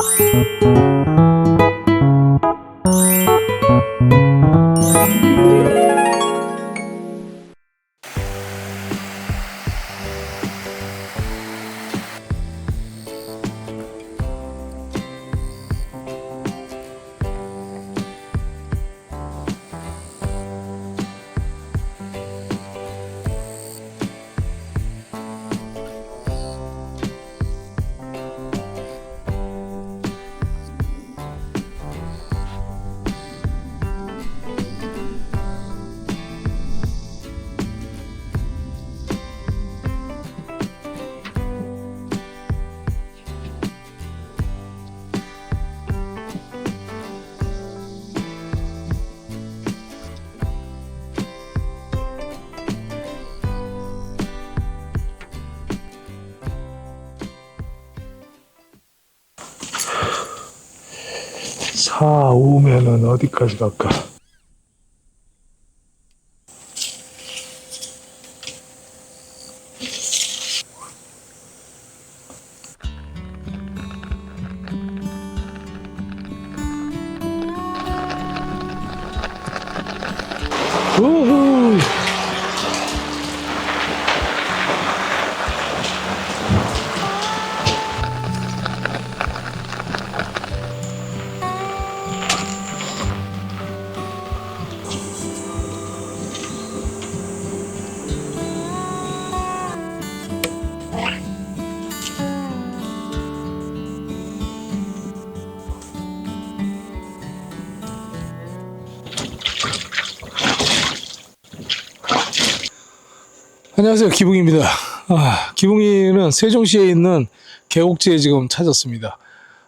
사 오면은 어디 안녕하세요. 기붕입니다. 아, 기붕이는 세종시에 있는 계곡지에 지금 찾았습니다.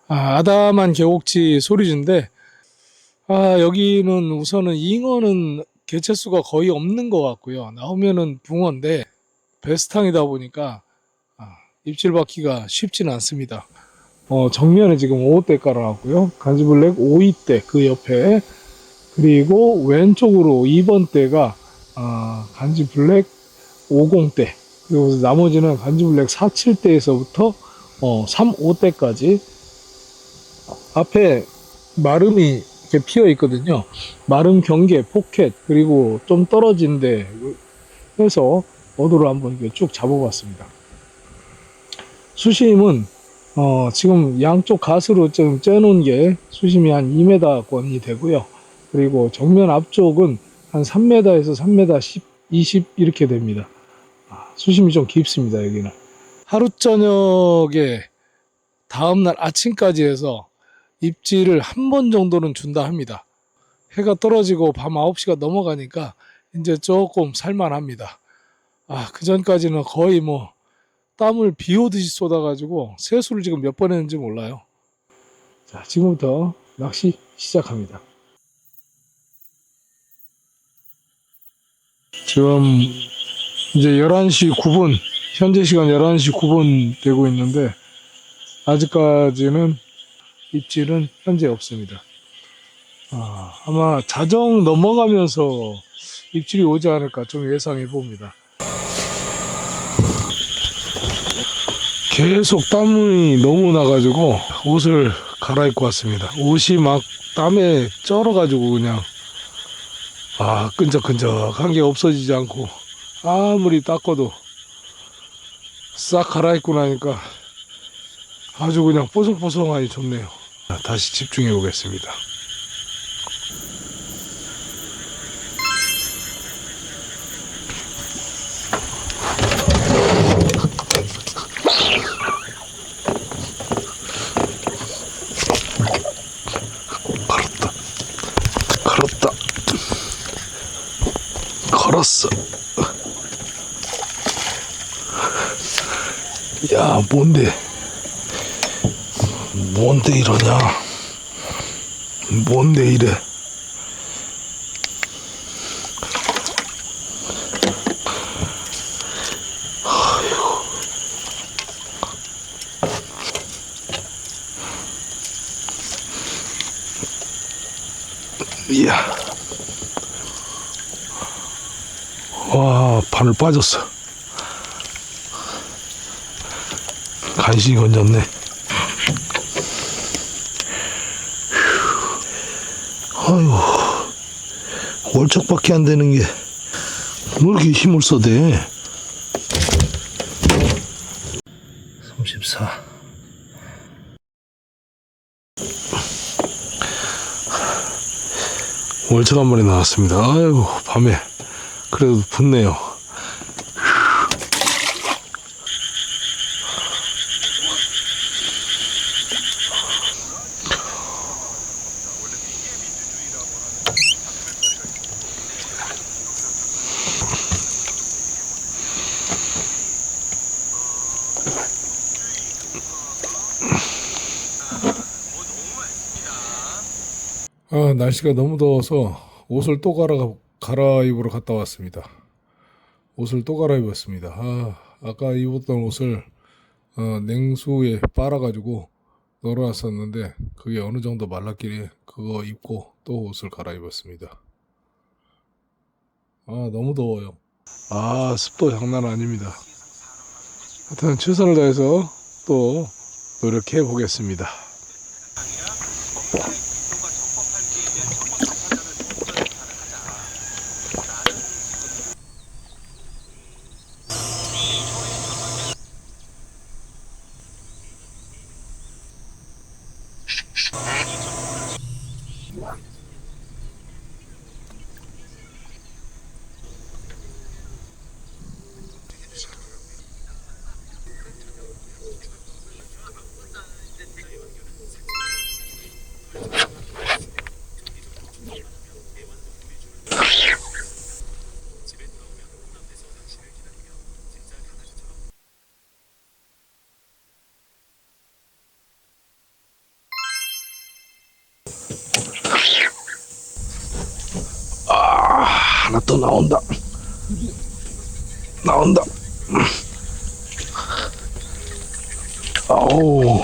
아, 아담한 계곡지 소리지인데, 아, 여기는 우선은 잉어는 개체수가 거의 없는 것 같고요. 나오면은 붕어인데, 베스탕이다 보니까, 아, 입질 받기가 쉽지는 않습니다. 어, 정면에 지금 5대 깔아놨고요. 간지블랙 5위대 그 옆에, 그리고 왼쪽으로 2번 대가, 아, 간지블랙 50대 그리고 나머지는 간지블랙 47대에서부터 어, 35대까지 앞에 마름이 이렇게 피어 있거든요. 마름 경계, 포켓 그리고 좀 떨어진 데 해서 어도를 한번 이렇게 쭉 잡아봤습니다. 수심은 어, 지금 양쪽 갓으로 좀 쪄놓은 게 수심이 한 2m권이 되고요. 그리고 정면 앞쪽은 한 3m에서 3m 10, 20 이렇게 됩니다. 아, 수심이 좀 깊습니다, 여기는. 하루 저녁에 다음날 아침까지 해서 입질을 한 번 정도는 준다 합니다. 해가 떨어지고 밤 9시가 넘어가니까 이제 조금 살만합니다. 아, 그 전까지는 거의 뭐 땀을 비 오듯이 쏟아가지고 세수를 지금 몇 번 했는지 몰라요. 자, 지금부터 낚시 시작합니다. 지금 이제 11시 9분, 현재 시간 11시 9분 되고 있는데, 아직까지는 입질은 현재 없습니다. 아, 아마 자정 넘어가면서 입질이 오지 않을까 좀 예상해 봅니다. 계속 땀이 너무 나가지고 옷을 갈아입고 왔습니다. 옷이 막 땀에 쩔어가지고 그냥 아 끈적끈적한 게 없어지지 않고 아무리 닦아도 싹 갈아입고 나니까 아주 그냥 뽀송뽀송하니 좋네요. 자, 다시 집중해 보겠습니다. 걸었다. 걸었어. 야, 뭔데? 뭔데 이러냐? 뭔데 이래? 이야. 와, 바늘 빠졌어. 간신히 건졌네. 아유, 월척밖에 안 되는 게, 뭘 이렇게 힘을 써대? 34. 월척 한 마리 나왔습니다. 아유, 밤에. 그래도 붙네요. 아, 날씨가 너무 더워서 옷을 또 갈아, 갈아입으러 갔다 왔습니다. 옷을 또 갈아입었습니다. 아, 아까 입었던 옷을 어, 냉수에 빨아가지고 널어놨었는데 그게 어느 정도 말랐길래 그거 입고 또 옷을 갈아입었습니다. 아, 너무 더워요. 아, 습도 장난 아닙니다. 하여튼 최선을 다해서 또 노력해 보겠습니다. 하나 또 나온다. 나온다. 아우.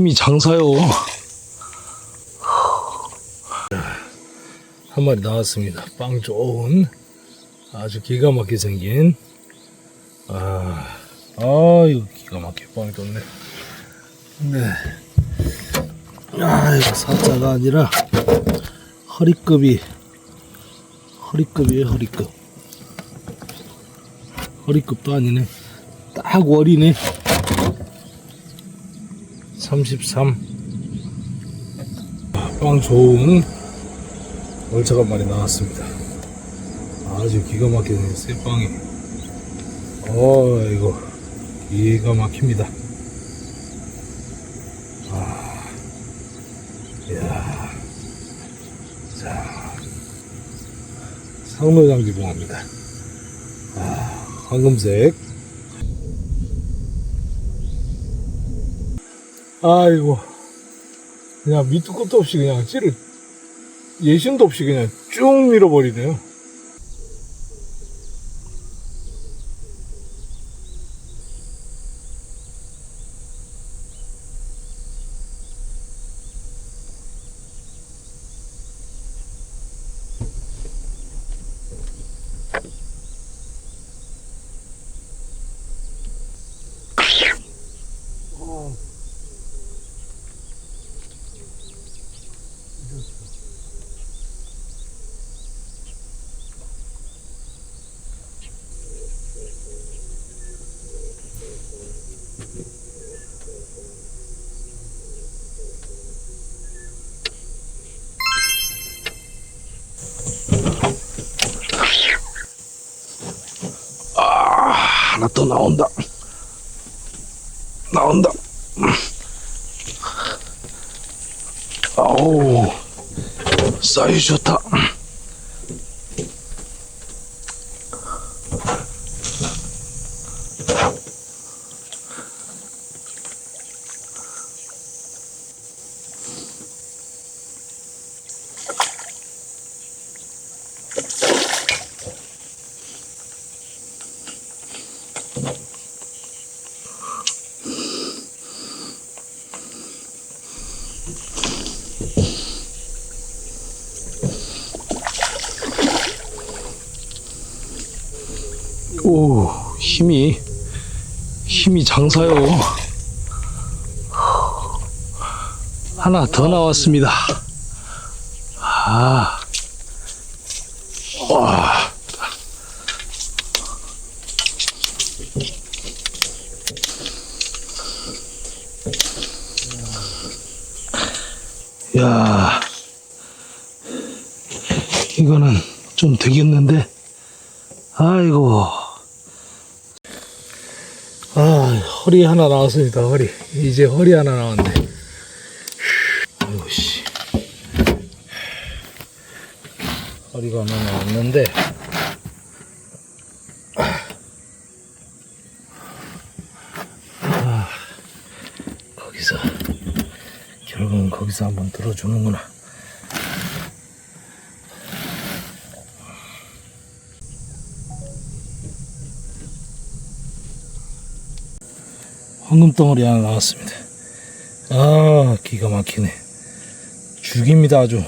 힘이 장사요. 한 마리 나왔습니다. 빵 좋은 아주 기가 막히게 생긴 아, 아 이거 기가 막히게 빵이 좋네. 네. 아 이거 사자가 아니라 허리급이 허리급이에요 허리급. 허리급도 아니네. 딱 월이네. 33. 빵 좋은 월차한 마리 나왔습니다. 아주 기가 막히네, 새빵이. 어, 이거, 기가 막힙니다. 아, 이야. 자, 상로장지 봉합니다. 아, 황금색. 아이고, 그냥 밑도 끝도 없이 그냥 찌를 예심도 없이 그냥 쭉 밀어버리네요. と治んだ。治んだ。あお最初だ 오, 힘이, 힘이 장사요. 하나 더 나왔습니다. 아, 와. 야, 이거는 좀 되겠는데? 아이고. 아, 허리 하나 나왔습니다, 허리. 이제 허리 하나 나왔네. 아이고, 씨. 허리가 하나 나왔는데. 거기서, 결국은 거기서 한번 들어주는구나. 황금 덩어리 하나 나왔습니다. 아, 기가 막히네. 죽입니다, 아주.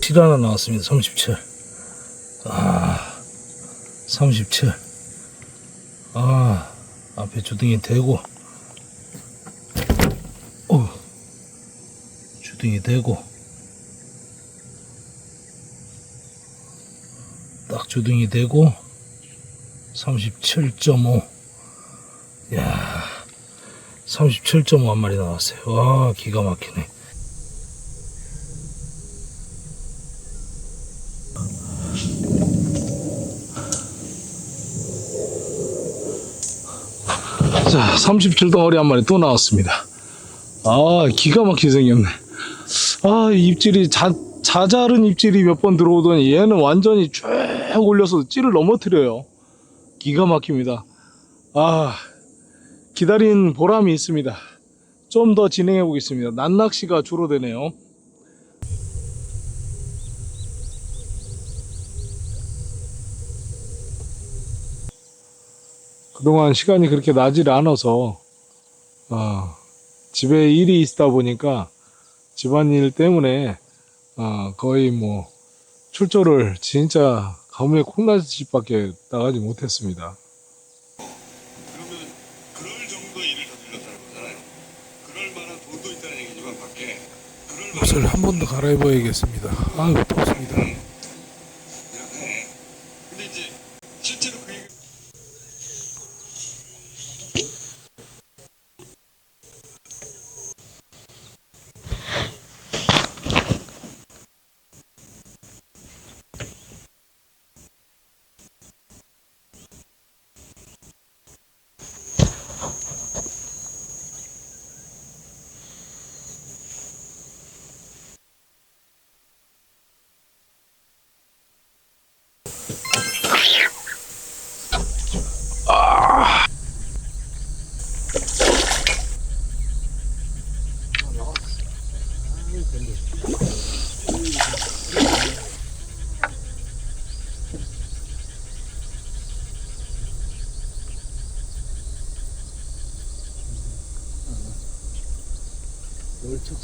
실 하나 나왔습니다. 37. 아, 37. 주둥이 대고. 어, 주둥이 대고. 딱 주둥이 대고. 37.5. 야 37.5 한 마리 나왔어요. 와, 기가 막히네. 자, 37덩어리 한 마리 또 나왔습니다. 아, 기가 막히게 생겼네. 아, 이 입질이 자, 자잘은 입질이 몇 번 들어오더니 얘는 완전히 쭉 올려서 찌를 넘어뜨려요. 기가 막힙니다. 아, 기다린 보람이 있습니다. 좀 더 진행해 보겠습니다. 난낚시가 주로 되네요. 그동안 시간이 그렇게 나질 않아서, 어, 집에 일이 있다 보니까 집안일 때문에, 어, 거의 뭐, 출조를 진짜 가뭄에 콩나듯이밖에 나가지 못했습니다. 그러면 그럴 정도 일을 저질렀다는 거잖아요. 그럴 만한 돈도 있다는 얘기지만 밖에 그럴 만한 옷을 한 번 더 갈아입어야겠습니다. 아유, 덥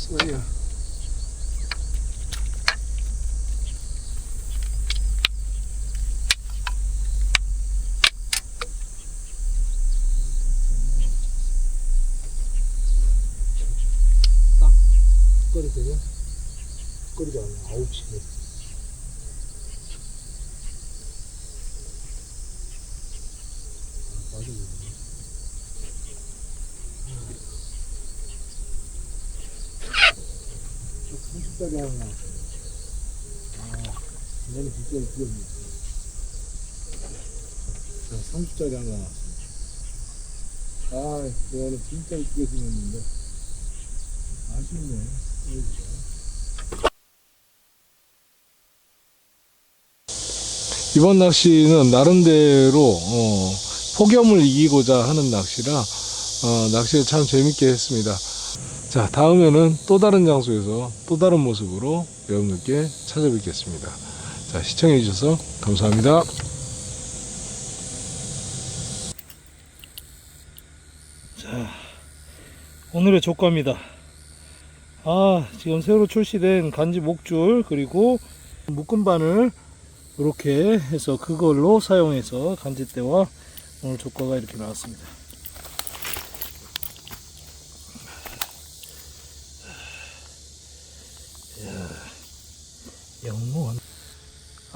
월척소야. 딱 되냐? 거리가 아홉 시네. 맞아. 30짜리 나왔어. 아, 얘는 진짜 이겼네. 자, 30짜리 하나 나왔어. 아, 이거는 진짜 이쁘게 생겼는데. 아쉽네. 이번 낚시는 나름대로 어, 폭염을 이기고자 하는 낚시라 어, 낚시를 참 재밌게 했습니다. 자, 다음에는 또 다른 장소에서 또 다른 모습으로 여러분들께 찾아뵙겠습니다. 자, 시청해 주셔서 감사합니다. 자, 오늘의 조과입니다. 아, 지금 새로 출시된 간지 목줄 그리고 묶음 바늘 이렇게 해서 그걸로 사용해서 간지대와 오늘 조과가 이렇게 나왔습니다. 영롱한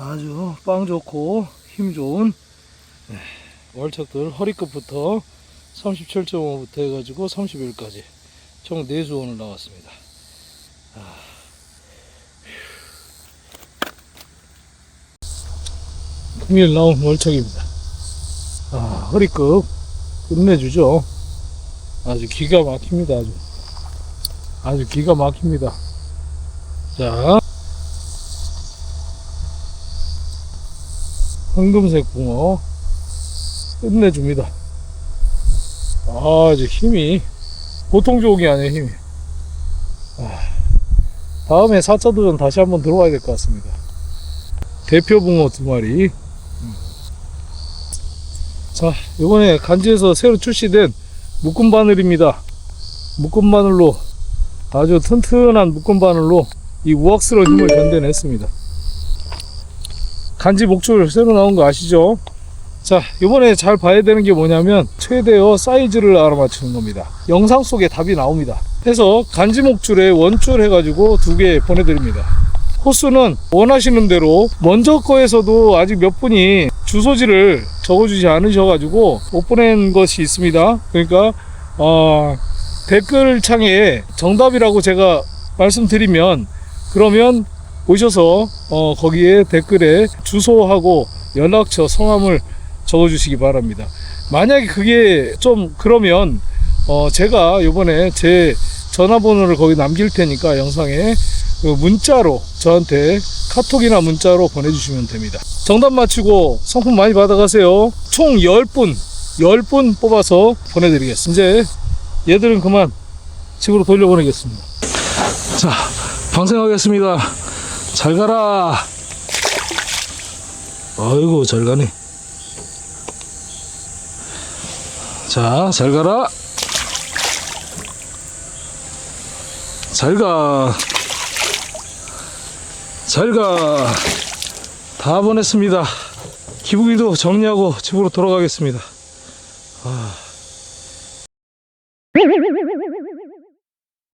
아주 빵 좋고 힘 좋은 네, 월척들 허리끝부터 37.5부터 해가지고 31까지 총 4수 오늘 나왔습니다. 아, 금일 나온 월척입니다. 아, 허리끝 끝내주죠. 아주 기가 막힙니다. 아주 아주 기가 막힙니다. 자, 황금색 붕어 끝내줍니다. 아, 이제 힘이 보통 게 아니에요, 힘이. 아, 다음에 4차 도전 다시 한번 들어와야 될 것 같습니다. 대표 붕어 두 마리. 음. 자, 이번에 간지에서 새로 출시된 묶음 바늘입니다. 묶음 바늘로 아주 튼튼한 묶음 바늘로 이 우악스러운 힘을 견뎌냈습니다. 간지 목줄 새로 나온 거 아시죠? 자, 이번에 잘 봐야 되는 게 뭐냐면 최대어 사이즈를 알아맞추는 겁니다. 영상 속에 답이 나옵니다. 해서 간지 목줄에 원줄 해가지고 두 개 보내드립니다. 호수는 원하시는 대로 먼저 거에서도 아직 몇 분이 주소지를 적어주지 않으셔가지고 못 보낸 것이 있습니다. 그러니까 어, 댓글 창에 정답이라고 제가 말씀드리면 그러면 오셔서 어, 거기에 댓글에 주소하고 연락처 성함을 적어주시기 바랍니다. 만약에 그게 좀 그러면 어, 제가 요번에 제 전화번호를 거기 남길 테니까 영상에 그 문자로 저한테 카톡이나 문자로 보내주시면 됩니다. 정답 맞히고 상품 많이 받아가세요. 총 10분, 10분 뽑아서 보내드리겠습니다. 이제 얘들은 그만 집으로 돌려보내겠습니다. 자, 방생하겠습니다. 잘 가라. 아이고, 잘 가네. 자, 잘 가라. 잘 가. 잘 가. 다 보냈습니다. 기부기도 정리하고 집으로 돌아가겠습니다. 아.